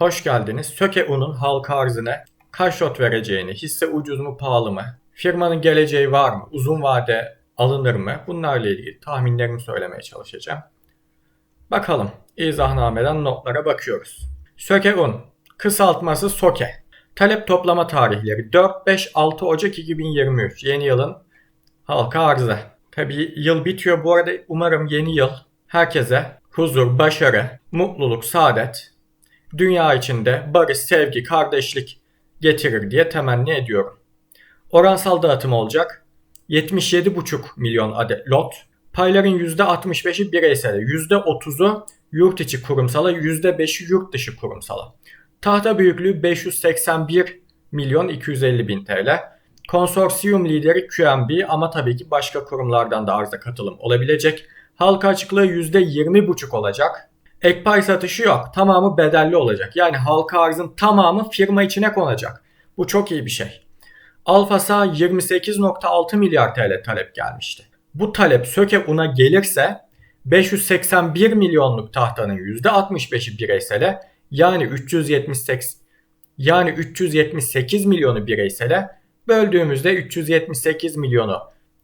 Hoş geldiniz. Söke Un'un halka arzına kaç lot vereceğini, hisse ucuz mu pahalı mı, firmanın geleceği var mı, uzun vade alınır mı bunlarla ilgili tahminlerimi söylemeye çalışacağım. Bakalım izahnameden notlara bakıyoruz. Söke Un, kısaltması SOKE. Talep toplama tarihleri 4-5-6 Ocak 2023 yeni yılın halka arzı. Tabi yıl bitiyor bu arada umarım yeni yıl herkese huzur, başarı, mutluluk, saadet, dünya içinde barış, sevgi, kardeşlik getirir diye temenni ediyorum. Oransal dağıtım olacak. 77,5 milyon adet lot. Payların %65'i bireysel, %30'u yurt içi kurumsala, %5'i yurt dışı kurumsala. Tahta büyüklüğü 581 milyon 250 bin TL. Konsorsiyum lideri QNB ama tabii ki başka kurumlardan da arıza katılım olabilecek. Halka açıklığı %20,5 olacak. Ek pay satışı yok. Tamamı bedelli olacak. Yani halka arzın tamamı firma içine konacak. Bu çok iyi bir şey. Alfas'a 28.6 milyar TL talep gelmişti. Bu talep Söke Un'a gelirse 581 milyonluk tahtanın %65'i bireysele yani 378 yani 378 milyonu bireysele böldüğümüzde 378 milyonu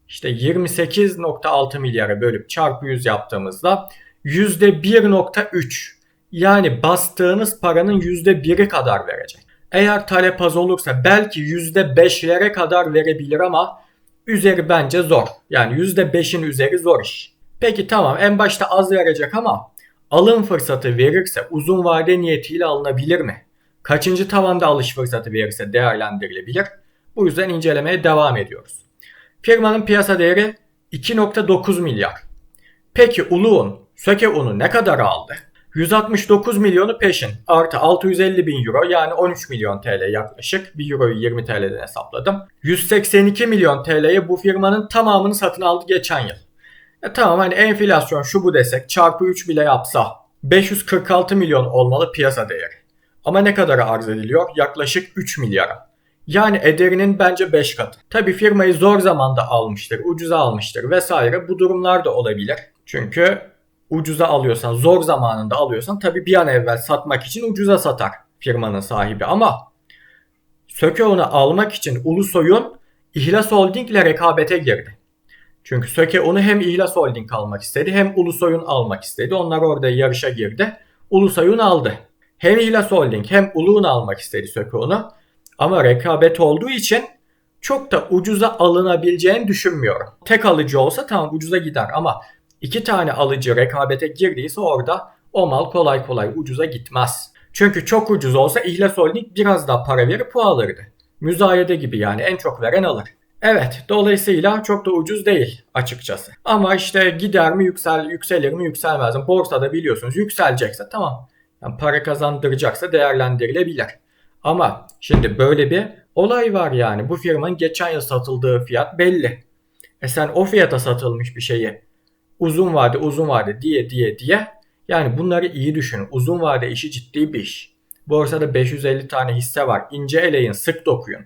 işte 28.6 milyara bölüp çarpı 100 yaptığımızda %1.3 yani bastığınız paranın %1'i kadar verecek. Eğer talep az olursa belki %5'lere kadar verebilir ama üzeri bence zor. Yani %5'in üzeri zor iş. Peki tamam en başta az verecek ama alım fırsatı verirse uzun vade niyetiyle alınabilir mi? Kaçıncı tavanda alış fırsatı verirse değerlendirilebilir? Bu yüzden incelemeye devam ediyoruz. Firmanın piyasa değeri 2.9 milyar. Peki Uluğun Söke unu ne kadar aldı? 169 milyonu peşin artı 650 bin euro yani 13 milyon TL yaklaşık. Bir euroyu 20 TL'den hesapladım. 182 milyon TL'ye bu firmanın tamamını satın aldı geçen yıl. E tamam hani enflasyon şu bu desek çarpı 3 bile yapsa 546 milyon olmalı piyasa değeri. Ama ne kadar arz ediliyor? Yaklaşık 3 milyara. Yani ederinin bence 5 katı. Tabi firmayı zor zamanda almıştır, ucuza almıştır vesaire bu durumlar da olabilir. Çünkü ucuza alıyorsan, zor zamanında alıyorsan tabi bir an evvel satmak için ucuza satar firmanın sahibi. Ama Sökeon'u almak için Ulusoy'un İhlas Holding ile rekabete girdi. Çünkü Söke onu hem İhlas Holding almak istedi hem Ulusoy'un almak istedi. Onlar orada yarışa girdi. Ulusoy'un aldı. Hem İhlas Holding hem Ulu'un almak istedi Söke onu. Ama rekabet olduğu için çok da ucuza alınabileceğini düşünmüyorum. Tek alıcı olsa tamam ucuza gider ama iki tane alıcı rekabete girdiyse orada o mal kolay kolay ucuza gitmez. Çünkü çok ucuz olsa İhlas Holding biraz daha para verip o alırdı. Müzayede gibi yani en çok veren alır. Evet dolayısıyla çok da ucuz değil açıkçası. Ama işte gider mi yüksel, yükselir mi yükselmez mi? Borsada biliyorsunuz yükselecekse tamam. Yani para kazandıracaksa değerlendirilebilir. Ama şimdi böyle bir olay var yani. Bu firmanın geçen yıl satıldığı fiyat belli. E sen o fiyata satılmış bir şeyi uzun vade uzun vade diye diye diye yani bunları iyi düşünün. Uzun vade işi ciddi bir iş. Borsada 550 tane hisse var. İnce eleyin, sık dokuyun.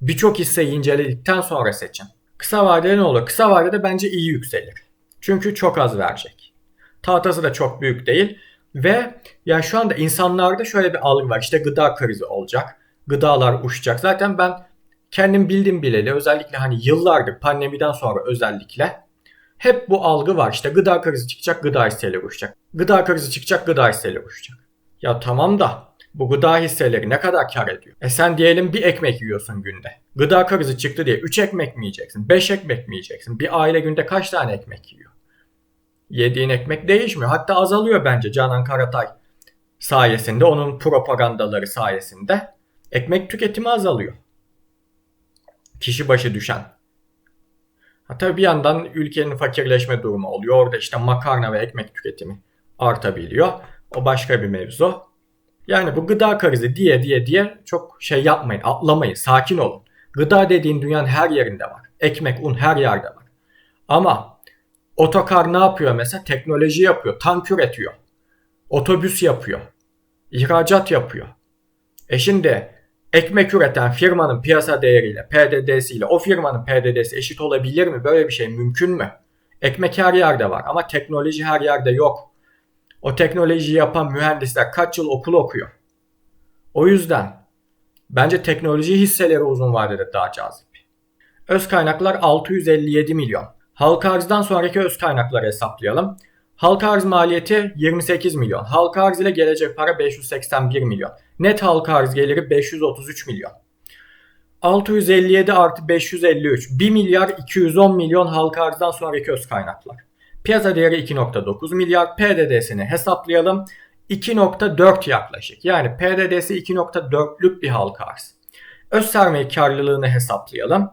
Birçok hisseyi inceledikten sonra seçin. Kısa vadede ne olur? Kısa vadede bence iyi yükselir. Çünkü çok az verecek. Tahtası da çok büyük değil. Ve ya şu anda insanlarda şöyle bir algı var. İşte gıda krizi olacak. Gıdalar uçacak. Zaten ben kendim bildim bileli özellikle hani yıllardır pandemiden sonra özellikle hep bu algı var. İşte gıda krizi çıkacak, gıda hisseleri uçacak. Gıda krizi çıkacak, gıda hisseleri uçacak. Ya tamam da bu gıda hisseleri ne kadar kar ediyor? E sen diyelim bir ekmek yiyorsun günde. Gıda krizi çıktı diye 3 ekmek mi yiyeceksin? 5 ekmek mi yiyeceksin? Bir aile günde kaç tane ekmek yiyor? Yediğin ekmek değişmiyor. Hatta azalıyor bence Canan Karatay sayesinde, onun propagandaları sayesinde. Ekmek tüketimi azalıyor. Kişi başı düşen. Hatta bir yandan ülkenin fakirleşme durumu oluyor. Orada işte makarna ve ekmek tüketimi artabiliyor. O başka bir mevzu. Yani bu gıda krizi diye diye diye çok şey yapmayın, atlamayın, sakin olun. Gıda dediğin dünyanın her yerinde var. Ekmek, un her yerde var. Ama otokar ne yapıyor mesela? Teknoloji yapıyor, tank üretiyor. Otobüs yapıyor. ihracat yapıyor. E şimdi ekmek üreten firmanın piyasa değeriyle, PDD'siyle o firmanın PDD'si eşit olabilir mi? Böyle bir şey mümkün mü? Ekmek her yerde var ama teknoloji her yerde yok. O teknolojiyi yapan mühendisler kaç yıl okul okuyor? O yüzden bence teknoloji hisseleri uzun vadede daha cazip. Öz kaynaklar 657 milyon. Halka arzdan sonraki öz kaynakları hesaplayalım. Halka arz maliyeti 28 milyon. Halka arz ile gelecek para 581 milyon. Net halka arz geliri 533 milyon. 657 artı 553 1 milyar 210 milyon halka arzdan sonraki öz kaynaklar. Piyasa değeri 2.9 milyar. PDD'sini hesaplayalım. 2.4 yaklaşık. Yani PDD'si 2.4'lük bir halka arz. Öz sermaye karlılığını hesaplayalım.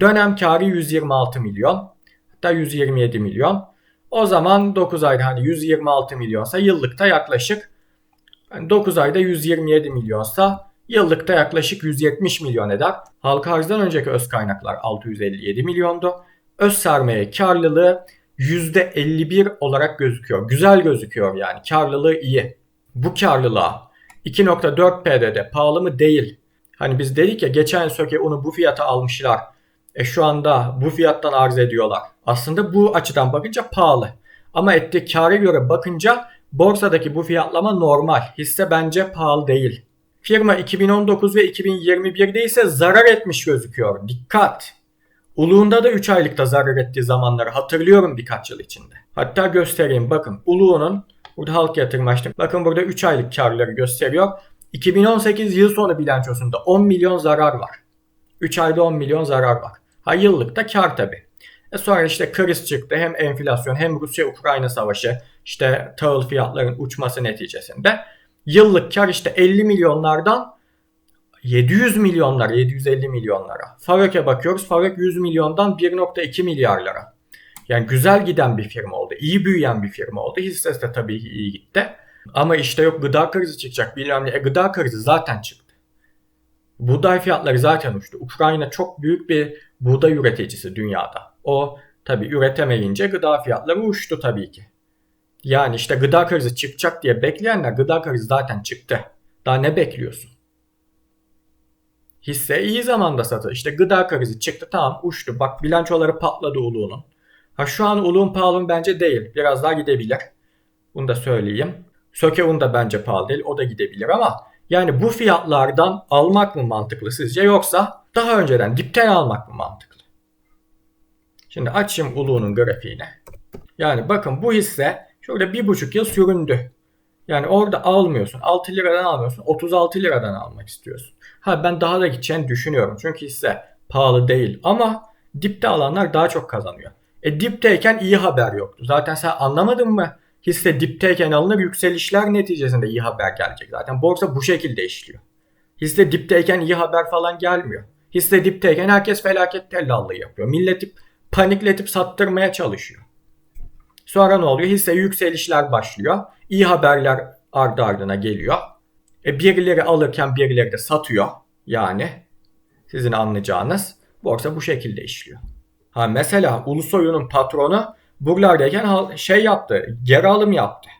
Dönem karı 126 milyon. Hatta 127 milyon. O zaman 9 ayda hani 126 milyonsa yıllıkta yaklaşık yani 9 ayda 127 milyonsa yıllıkta yaklaşık 170 milyon eder. Halka arzdan önceki öz kaynaklar 657 milyondu. Öz sermaye karlılığı %51 olarak gözüküyor. Güzel gözüküyor yani. Karlılığı iyi. Bu karlılığa 2.4 PDD pahalı mı değil. Hani biz dedik ya geçen söke onu bu fiyata almışlar. E şu anda bu fiyattan arz ediyorlar. Aslında bu açıdan bakınca pahalı. Ama ettiği kâra göre bakınca borsadaki bu fiyatlama normal. Hisse bence pahalı değil. Firma 2019 ve 2021'de ise zarar etmiş gözüküyor. Dikkat! Uluğunda da 3 aylıkta zarar ettiği zamanları hatırlıyorum birkaç yıl içinde. Hatta göstereyim bakın. Uluğunun burada halk yatırım açtım. Bakın burada 3 aylık karları gösteriyor. 2018 yıl sonu bilançosunda 10 milyon zarar var. 3 ayda 10 milyon zarar var. Ha yıllıkta kar tabi. E sonra işte kriz çıktı. Hem enflasyon hem Rusya-Ukrayna savaşı işte tahıl fiyatların uçması neticesinde yıllık kar işte 50 milyonlardan 700 milyonlara, 750 milyonlara. Favök'e bakıyoruz. Favök 100 milyondan 1.2 milyarlara. Yani güzel giden bir firma oldu. iyi büyüyen bir firma oldu. Hissesi de tabii iyi gitti. Ama işte yok gıda krizi çıkacak. Bilmem ne. E, gıda krizi zaten çıktı. Buğday fiyatları zaten uçtu. Ukrayna çok büyük bir buğday üreticisi dünyada. O tabii üretemeyince gıda fiyatları uçtu tabii ki. Yani işte gıda krizi çıkacak diye bekleyenler gıda krizi zaten çıktı. Daha ne bekliyorsun? Hisse iyi zamanda satıldı. İşte gıda krizi çıktı tamam uçtu. Bak bilançoları patladı Uluğ'un. Ha şu an Uluğ'un pahalı bence değil. Biraz daha gidebilir. Bunu da söyleyeyim. Sökeun da bence pahalı değil. O da gidebilir ama yani bu fiyatlardan almak mı mantıklı sizce yoksa daha önceden dipten almak mı mantıklı? Şimdi açayım Ulu'nun grafiğine. Yani bakın bu hisse şurada bir buçuk yıl süründü. Yani orada almıyorsun. 6 liradan almıyorsun. 36 liradan almak istiyorsun. Ha ben daha da gideceğini düşünüyorum. Çünkü hisse pahalı değil. Ama dipte alanlar daha çok kazanıyor. E dipteyken iyi haber yoktu. Zaten sen anlamadın mı? Hisse dipteyken alınır yükselişler neticesinde iyi haber gelecek zaten. Borsa bu şekilde işliyor. Hisse dipteyken iyi haber falan gelmiyor. Hisse dipteyken herkes felaket tellallığı yapıyor. Milleti panikletip sattırmaya çalışıyor. Sonra ne oluyor? Hisse yükselişler başlıyor. İyi haberler ardı ardına geliyor. E birileri alırken birileri de satıyor. Yani sizin anlayacağınız borsa bu şekilde işliyor. Ha mesela Ulusoy'un patronu buralardayken şey yaptı. Geri alım yaptı.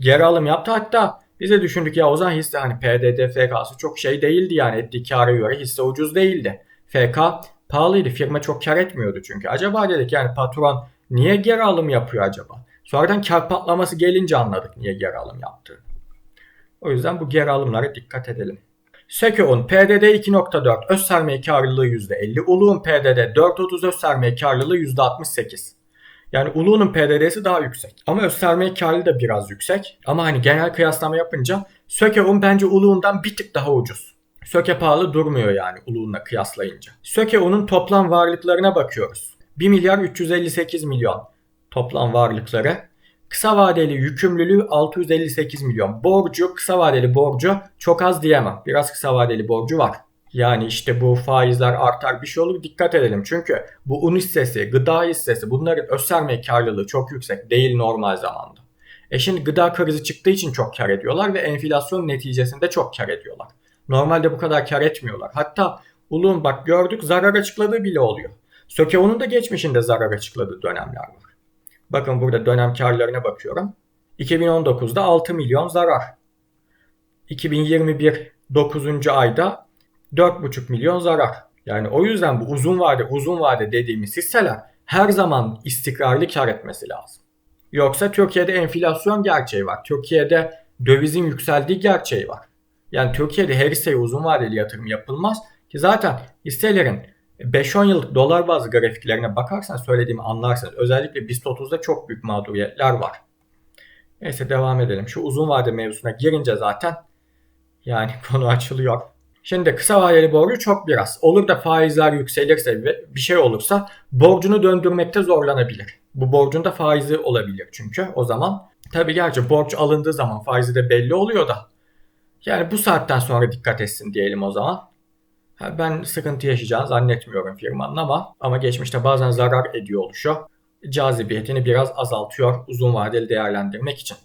Geri alım yaptı hatta biz de düşündük ya o zaman hisse hani PDD FK'sı çok şey değildi yani ettiği kâra göre hisse ucuz değildi. FK pahalıydı. Firma çok kar etmiyordu çünkü. Acaba dedik yani patron niye geri alım yapıyor acaba? Sonradan kar patlaması gelince anladık niye geri alım yaptığını. O yüzden bu geri alımlara dikkat edelim. Seko'un PDD 2.4 öz sermaye karlılığı %50. Uluğun PDD 4.30 öz sermaye karlılığı %68. Yani Ulu'nun PDD'si daha yüksek. Ama öz sermaye karlılığı da biraz yüksek. Ama hani genel kıyaslama yapınca Sökeun bence Ulu'ndan bir tık daha ucuz. Söke pahalı durmuyor yani Ulu'nunla kıyaslayınca. Sökeun'un toplam varlıklarına bakıyoruz. 1 milyar 358 milyon toplam varlıkları. Kısa vadeli yükümlülüğü 658 milyon. Borcu, kısa vadeli borcu çok az diyemem. Biraz kısa vadeli borcu var. Yani işte bu faizler artar bir şey olur dikkat edelim. Çünkü bu un hissesi, gıda hissesi bunların öz sermaye karlılığı çok yüksek değil normal zamanda. E şimdi gıda krizi çıktığı için çok kar ediyorlar ve enflasyon neticesinde çok kar ediyorlar. Normalde bu kadar kar etmiyorlar. Hatta Ulun bak gördük zarar açıkladığı bile oluyor. Sökeo'nun da geçmişinde zarar açıkladığı dönemler var. Bakın burada dönem karlarına bakıyorum. 2019'da 6 milyon zarar. 2021 9. ayda 4,5 milyon zarar. Yani o yüzden bu uzun vade uzun vade dediğimiz hisseler her zaman istikrarlı kar etmesi lazım. Yoksa Türkiye'de enflasyon gerçeği var. Türkiye'de dövizin yükseldiği gerçeği var. Yani Türkiye'de her hisseye uzun vadeli yatırım yapılmaz ki zaten hisselerin 5-10 yıllık dolar bazı grafiklerine bakarsan söylediğimi anlarsınız. Özellikle BIST 30'da çok büyük mağduriyetler var. Neyse devam edelim. Şu uzun vade mevzusuna girince zaten yani konu açılıyor. Şimdi kısa vadeli borcu çok biraz. Olur da faizler yükselirse ve bir şey olursa borcunu döndürmekte zorlanabilir. Bu borcun da faizi olabilir çünkü o zaman. Tabii gerçi borç alındığı zaman faizi de belli oluyor da. Yani bu saatten sonra dikkat etsin diyelim o zaman. Ben sıkıntı yaşayacağını zannetmiyorum firmanın ama ama geçmişte bazen zarar ediyor oluşu cazibiyetini biraz azaltıyor uzun vadeli değerlendirmek için.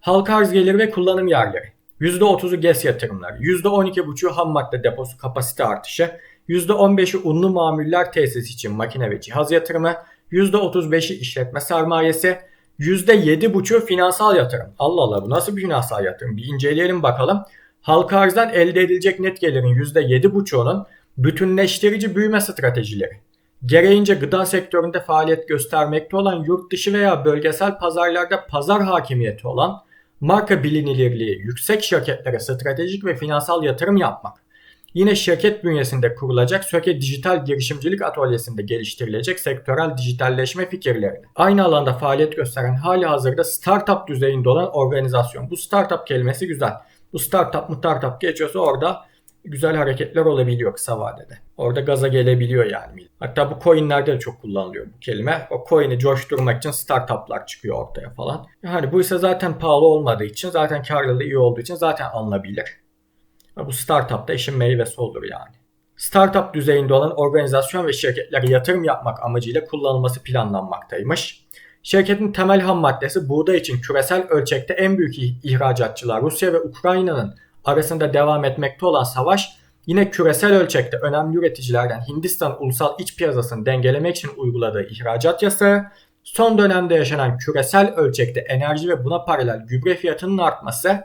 Halka arz gelir ve kullanım yerleri. %30'u GES yatırımları, %12,5'u ham madde deposu kapasite artışı, %15'i unlu mamuller tesis için makine ve cihaz yatırımı, %35'i işletme sermayesi, %7,5'u finansal yatırım. Allah Allah bu nasıl bir finansal yatırım? Bir inceleyelim bakalım. Halka arzdan elde edilecek net gelirin %7,5'unun bütünleştirici büyüme stratejileri. Gereğince gıda sektöründe faaliyet göstermekte olan yurt dışı veya bölgesel pazarlarda pazar hakimiyeti olan marka bilinirliği yüksek şirketlere stratejik ve finansal yatırım yapmak. Yine şirket bünyesinde kurulacak Söke Dijital Girişimcilik Atölyesi'nde geliştirilecek sektörel dijitalleşme fikirlerini. Aynı alanda faaliyet gösteren hali hazırda startup düzeyinde olan organizasyon. Bu startup kelimesi güzel. Bu startup mı startup geçiyorsa orada güzel hareketler olabiliyor kısa vadede. Orada gaza gelebiliyor yani. Hatta bu coinlerde de çok kullanılıyor bu kelime. O coin'i coşturmak için startuplar çıkıyor ortaya falan. Yani bu ise zaten pahalı olmadığı için, zaten karlılığı iyi olduğu için zaten alınabilir. Bu startup da işin meyvesi olur yani. Startup düzeyinde olan organizasyon ve şirketlere yatırım yapmak amacıyla kullanılması planlanmaktaymış. Şirketin temel ham maddesi buğday için küresel ölçekte en büyük ihracatçılar Rusya ve Ukrayna'nın arasında devam etmekte olan savaş yine küresel ölçekte önemli üreticilerden Hindistan ulusal iç piyasasını dengelemek için uyguladığı ihracat yasağı, son dönemde yaşanan küresel ölçekte enerji ve buna paralel gübre fiyatının artması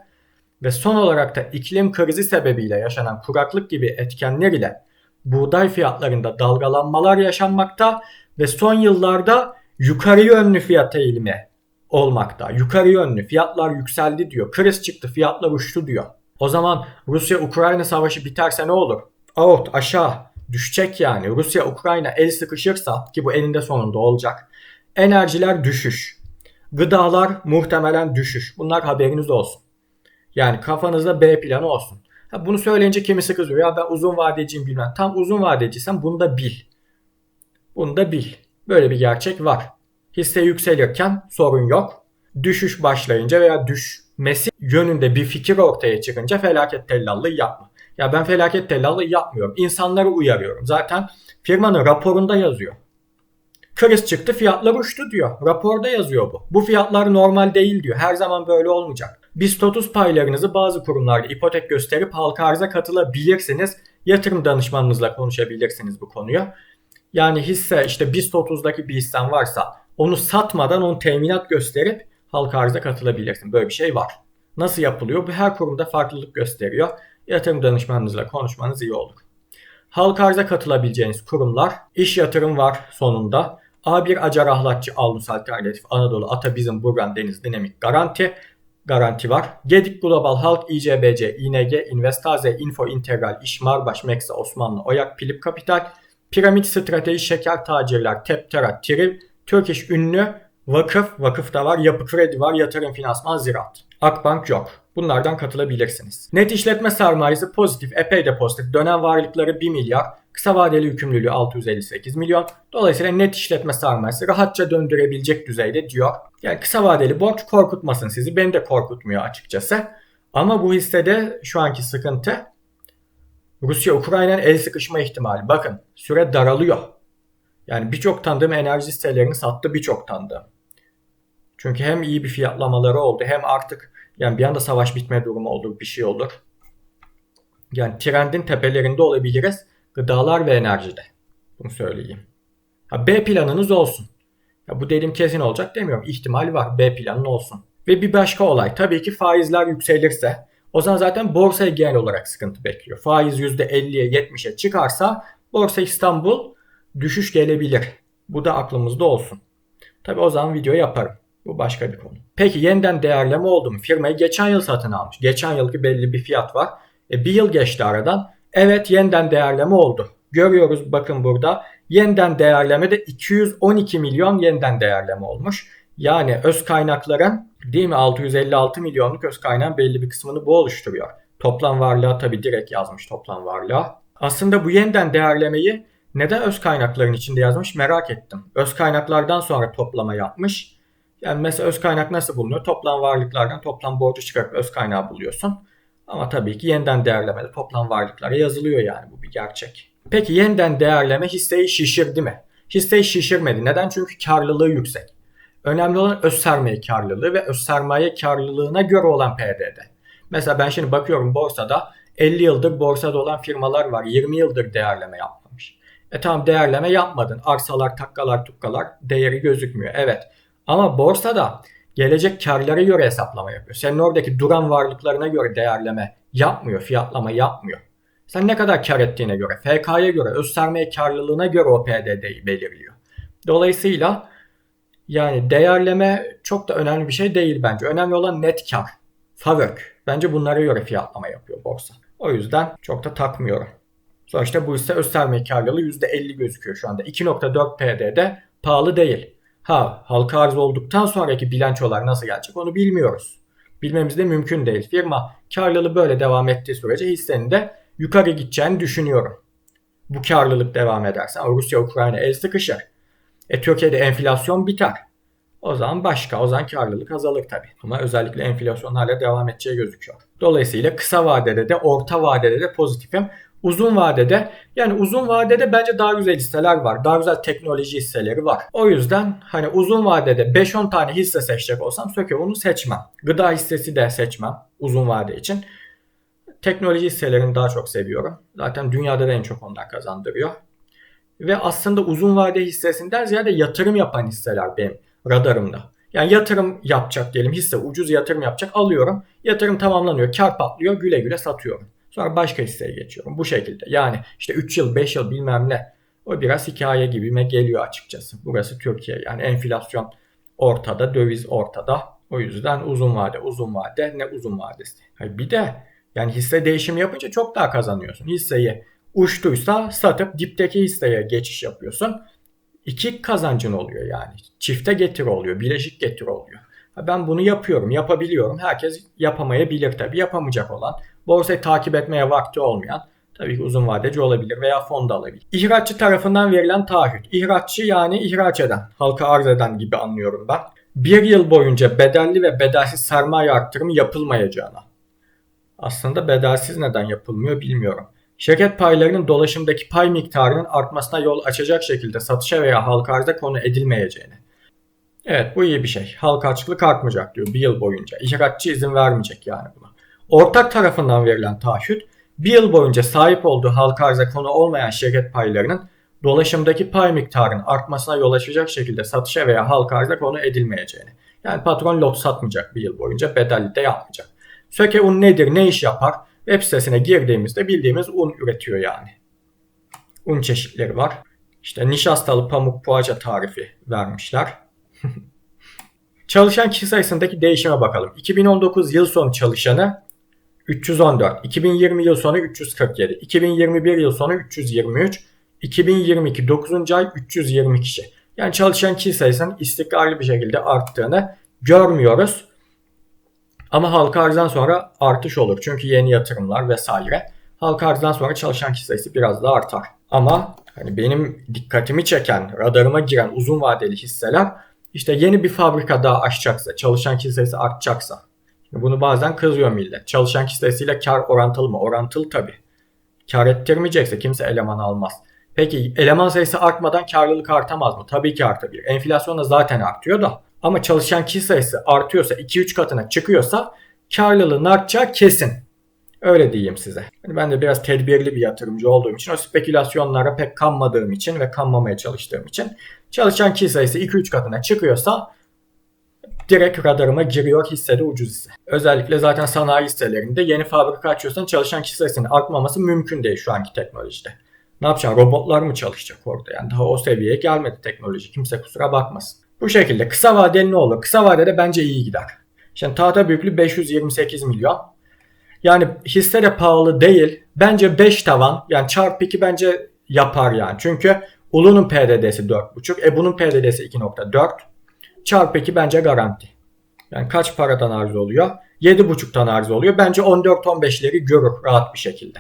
ve son olarak da iklim krizi sebebiyle yaşanan kuraklık gibi etkenler ile buğday fiyatlarında dalgalanmalar yaşanmakta ve son yıllarda yukarı yönlü fiyat eğilimi olmakta. Yukarı yönlü fiyatlar yükseldi diyor. Kriz çıktı fiyatlar uçtu diyor. O zaman Rusya-Ukrayna savaşı biterse ne olur? Out aşağı düşecek yani. Rusya-Ukrayna el sıkışırsa ki bu eninde sonunda olacak. Enerjiler düşüş. Gıdalar muhtemelen düşüş. Bunlar haberiniz olsun. Yani kafanızda B planı olsun. Ha, bunu söyleyince kimisi kızıyor. Ya ben uzun vadeciyim bilmem. Tam uzun vadeciysen bunu da bil. Bunu da bil. Böyle bir gerçek var. Hisse yükselirken sorun yok. Düşüş başlayınca veya düşmesi yönünde bir fikir ortaya çıkınca felaket tellallığı yapma. Ya ben felaket tellallığı yapmıyorum. İnsanları uyarıyorum. Zaten firmanın raporunda yazıyor. Kriz çıktı fiyatlar uçtu diyor. Raporda yazıyor bu. Bu fiyatlar normal değil diyor. Her zaman böyle olmayacak. BIST 30 paylarınızı bazı kurumlarda ipotek gösterip halka arıza katılabilirsiniz. Yatırım danışmanınızla konuşabilirsiniz bu konuyu. Yani hisse işte BIST 30'daki bir hissen varsa onu satmadan onu teminat gösterip halka arıza katılabilirsin. Böyle bir şey var. Nasıl yapılıyor? Bu her kurumda farklılık gösteriyor. Yatırım danışmanınızla konuşmanız iyi olur. Halka arıza katılabileceğiniz kurumlar iş yatırım var sonunda. A1 Acar Ahlatçı Alnus Alternatif Anadolu Ata Bizim Burgan Deniz Dinamik Garanti garanti var. Gedik Global Halk, İCBC, İNG, Investaze, Info Integral, İş, Marbaş, Meksa, Osmanlı, Oyak, Pilip Kapital, Piramit Strateji, Şeker Tacirler, Teptera, Triv, Türk İş Ünlü, Vakıf, vakıf da var, Yapı Kredi var, Yatırım Finansman, Ziraat. Akbank yok. Bunlardan katılabilirsiniz. Net işletme sermayesi pozitif, epey de pozitif. Dönem varlıkları 1 milyar, kısa vadeli yükümlülüğü 658 milyon. Dolayısıyla net işletme sermayesi rahatça döndürebilecek düzeyde diyor. Yani kısa vadeli borç korkutmasın sizi. Beni de korkutmuyor açıkçası. Ama bu hissede şu anki sıkıntı Rusya-Ukrayna'nın el sıkışma ihtimali. Bakın süre daralıyor. Yani birçok tanıdığım enerji sitelerini sattı birçok tanıdığım. Çünkü hem iyi bir fiyatlamaları oldu hem artık yani bir anda savaş bitme durumu olur bir şey olur. Yani trendin tepelerinde olabiliriz gıdalar ve enerjide. Bunu söyleyeyim. Ha, B planınız olsun. Ya bu dedim kesin olacak demiyorum. İhtimal var B planın olsun. Ve bir başka olay tabii ki faizler yükselirse o zaman zaten borsaya genel olarak sıkıntı bekliyor. Faiz %50'ye 70'e çıkarsa Borsa İstanbul düşüş gelebilir. Bu da aklımızda olsun. Tabi o zaman video yaparım. Bu başka bir konu. Peki yeniden değerleme oldu mu? Firmayı geçen yıl satın almış. Geçen yılki belli bir fiyat var. E, bir yıl geçti aradan. Evet yeniden değerleme oldu. Görüyoruz bakın burada yeniden değerlemede 212 milyon yeniden değerleme olmuş. Yani öz kaynakların değil mi 656 milyonluk öz kaynağın belli bir kısmını bu oluşturuyor. Toplam varlığa tabi direkt yazmış toplam varlığa. Aslında bu yeniden değerlemeyi neden öz kaynakların içinde yazmış merak ettim. Öz kaynaklardan sonra toplama yapmış. Yani mesela öz kaynak nasıl bulunuyor? Toplam varlıklardan toplam borcu çıkarıp öz kaynağı buluyorsun. Ama tabii ki yeniden değerlemede toplam varlıklara yazılıyor yani bu bir gerçek. Peki yeniden değerleme hisseyi şişirdi mi? Hisseyi şişirmedi. Neden? Çünkü karlılığı yüksek. Önemli olan öz sermaye karlılığı ve öz sermaye karlılığına göre olan PDD. Mesela ben şimdi bakıyorum borsada 50 yıldır borsada olan firmalar var. 20 yıldır değerleme yapmamış. E tamam değerleme yapmadın. Arsalar, takkalar, tukkalar değeri gözükmüyor. Evet. Ama borsada gelecek karlara göre hesaplama yapıyor. Senin oradaki duran varlıklarına göre değerleme yapmıyor, fiyatlama yapmıyor. Sen ne kadar kar ettiğine göre, FK'ya göre, öz sermaye karlılığına göre o PDD'yi belirliyor. Dolayısıyla yani değerleme çok da önemli bir şey değil bence. Önemli olan net kar. FAVÖK. Bence bunlara göre fiyatlama yapıyor borsa. O yüzden çok da takmıyorum. Sonuçta bu ise öz sermaye karlılığı %50 gözüküyor şu anda. 2.4 PD'de pahalı değil. Ha halka arz olduktan sonraki bilançolar nasıl gelecek onu bilmiyoruz. Bilmemiz de mümkün değil. Firma karlılığı böyle devam ettiği sürece hissenin de yukarı gideceğini düşünüyorum. Bu karlılık devam ederse Rusya Ukrayna el sıkışır. E Türkiye'de enflasyon biter. O zaman başka, o zaman karlılık azalır tabii. Ama özellikle enflasyon hala devam edeceği gözüküyor. Dolayısıyla kısa vadede de orta vadede de pozitifim. Uzun vadede yani uzun vadede bence daha güzel hisseler var. Daha güzel teknoloji hisseleri var. O yüzden hani uzun vadede 5-10 tane hisse seçecek olsam onu seçmem. Gıda hissesi de seçmem uzun vade için. Teknoloji hisselerini daha çok seviyorum. Zaten dünyada da en çok onlar kazandırıyor. Ve aslında uzun vade hissesinden ziyade yatırım yapan hisseler benim radarımda. Yani yatırım yapacak diyelim hisse ucuz yatırım yapacak alıyorum. Yatırım tamamlanıyor kar patlıyor güle güle satıyorum. Sonra başka hisseye geçiyorum. Bu şekilde. Yani işte 3 yıl 5 yıl bilmem ne. O biraz hikaye gibime geliyor açıkçası. Burası Türkiye. Yani enflasyon ortada, döviz ortada. O yüzden uzun vade, uzun vade ne uzun vadesi. Bir de yani hisse değişimi yapınca çok daha kazanıyorsun. Hisseyi uçtuysa satıp dipteki hisseye geçiş yapıyorsun. İki kazancın oluyor yani. Çifte getiri oluyor, bileşik getiri oluyor. Ben bunu yapıyorum, yapabiliyorum. Herkes yapamayabilir tabii. Yapamayacak olan, borsayı takip etmeye vakti olmayan tabii ki uzun vadeci olabilir veya fonda alabilir. İhraççı tarafından verilen taahhüt. İhraççı yani ihraç eden, halka arz eden gibi anlıyorum ben. Bir yıl boyunca bedelli ve bedelsiz sermaye arttırımı yapılmayacağına. Aslında bedelsiz neden yapılmıyor bilmiyorum. Şirket paylarının dolaşımdaki pay miktarının artmasına yol açacak şekilde satışa veya halka arza konu edilmeyeceğini. Evet bu iyi bir şey. Halka açıklık artmayacak diyor bir yıl boyunca. İhraççı izin vermeyecek yani buna. Ortak tarafından verilen taahhüt bir yıl boyunca sahip olduğu halka arza konu olmayan şirket paylarının dolaşımdaki pay miktarının artmasına yol açacak şekilde satışa veya halka arza konu edilmeyeceğini. Yani patron lot satmayacak bir yıl boyunca bedelli de yapmayacak. Söke un nedir ne iş yapar? Web sitesine girdiğimizde bildiğimiz un üretiyor yani. Un çeşitleri var. İşte nişastalı pamuk poğaça tarifi vermişler. Çalışan kişi sayısındaki değişime bakalım. 2019 yıl sonu çalışanı 314, 2020 yıl sonu 347, 2021 yıl sonu 323, 2022 9. ay 320 kişi. Yani çalışan kişi sayısının istikrarlı bir şekilde arttığını görmüyoruz. Ama halka arzdan sonra artış olur. Çünkü yeni yatırımlar vesaire. Halka arzdan sonra çalışan kişi sayısı biraz daha artar. Ama hani benim dikkatimi çeken, radarıma giren uzun vadeli hisseler işte yeni bir fabrika daha açacaksa, çalışan kişi sayısı artacaksa. Bunu bazen kızıyor millet. Çalışan sayısıyla kar orantılı mı? Orantılı tabii. Kar ettirmeyecekse kimse eleman almaz. Peki eleman sayısı artmadan karlılık artamaz mı? Tabii ki artabilir. Enflasyon da zaten artıyor da. Ama çalışan kişi sayısı artıyorsa 2-3 katına çıkıyorsa karlılığın artacağı kesin. Öyle diyeyim size. Yani ben de biraz tedbirli bir yatırımcı olduğum için o spekülasyonlara pek kanmadığım için ve kanmamaya çalıştığım için çalışan kişi sayısı 2-3 katına çıkıyorsa direkt radarıma giriyor hissede ucuz hisse. Özellikle zaten sanayi hisselerinde yeni fabrika açıyorsan çalışan kişi sayısının artmaması mümkün değil şu anki teknolojide. Ne yapacaksın? Robotlar mı çalışacak orada? Yani daha o seviyeye gelmedi teknoloji. Kimse kusura bakmasın. Bu şekilde kısa vadeli ne olur? Kısa vadede bence iyi gider. Şimdi tahta büyüklüğü 528 milyon. Yani hisse de pahalı değil. Bence 5 tavan yani çarpı 2 bence yapar yani. Çünkü Ulu'nun PDD'si 4.5. E bunun PDD'si 2.4. Çarpı 2 bence garanti. Yani kaç paradan arz oluyor? 7.5'tan arz oluyor. Bence 14-15'leri görür rahat bir şekilde.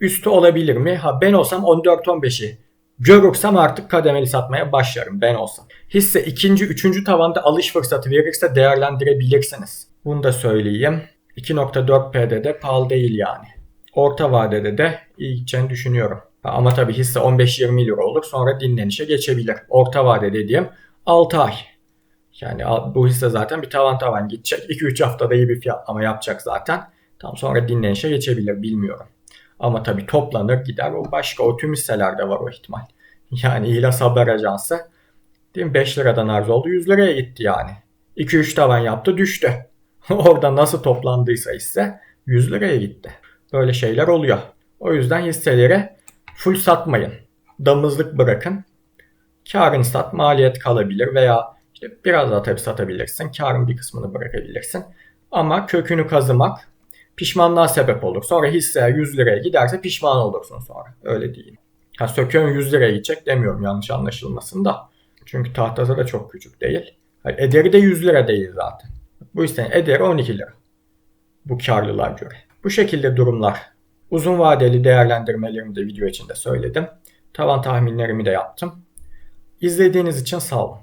Üstü olabilir mi? Ha ben olsam 14-15'i görürsem artık kademeli satmaya başlarım ben olsam. Hisse ikinci, üçüncü tavanda alış fırsatı verirse değerlendirebilirsiniz. Bunu da söyleyeyim. 2.4 PD'de pahalı değil yani. Orta vadede de iyi gideceğini düşünüyorum. Ama tabii hisse 15-20 lira olur sonra dinlenişe geçebilir. Orta vade dediğim 6 ay. Yani bu hisse zaten bir tavan tavan gidecek. 2-3 haftada iyi bir fiyatlama yapacak zaten. Tam sonra dinlenişe geçebilir bilmiyorum. Ama tabii toplanır gider o başka o tüm hisselerde var o ihtimal. Yani İhlas Haber Ajansı değil mi? 5 liradan arz oldu 100 liraya gitti yani. 2-3 tavan yaptı düştü. Orada nasıl toplandıysa hisse 100 liraya gitti. Böyle şeyler oluyor. O yüzden hisseleri full satmayın. Damızlık bırakın. Karın sat, maliyet kalabilir veya işte biraz daha tabii satabilirsin. Karın bir kısmını bırakabilirsin. Ama kökünü kazımak pişmanlığa sebep olur. Sonra hisse 100 liraya giderse pişman olursun sonra. Öyle diyeyim. Ha söküğün 100 liraya gidecek demiyorum yanlış anlaşılmasın da. Çünkü tahtası da çok küçük değil. Hayır, ederi de 100 lira değil zaten. Bu hissenin ederi 12 lira. Bu karlılar göre. Bu şekilde durumlar. Uzun vadeli değerlendirmelerimi de video içinde söyledim. Tavan tahminlerimi de yaptım. İzlediğiniz için sağ olun.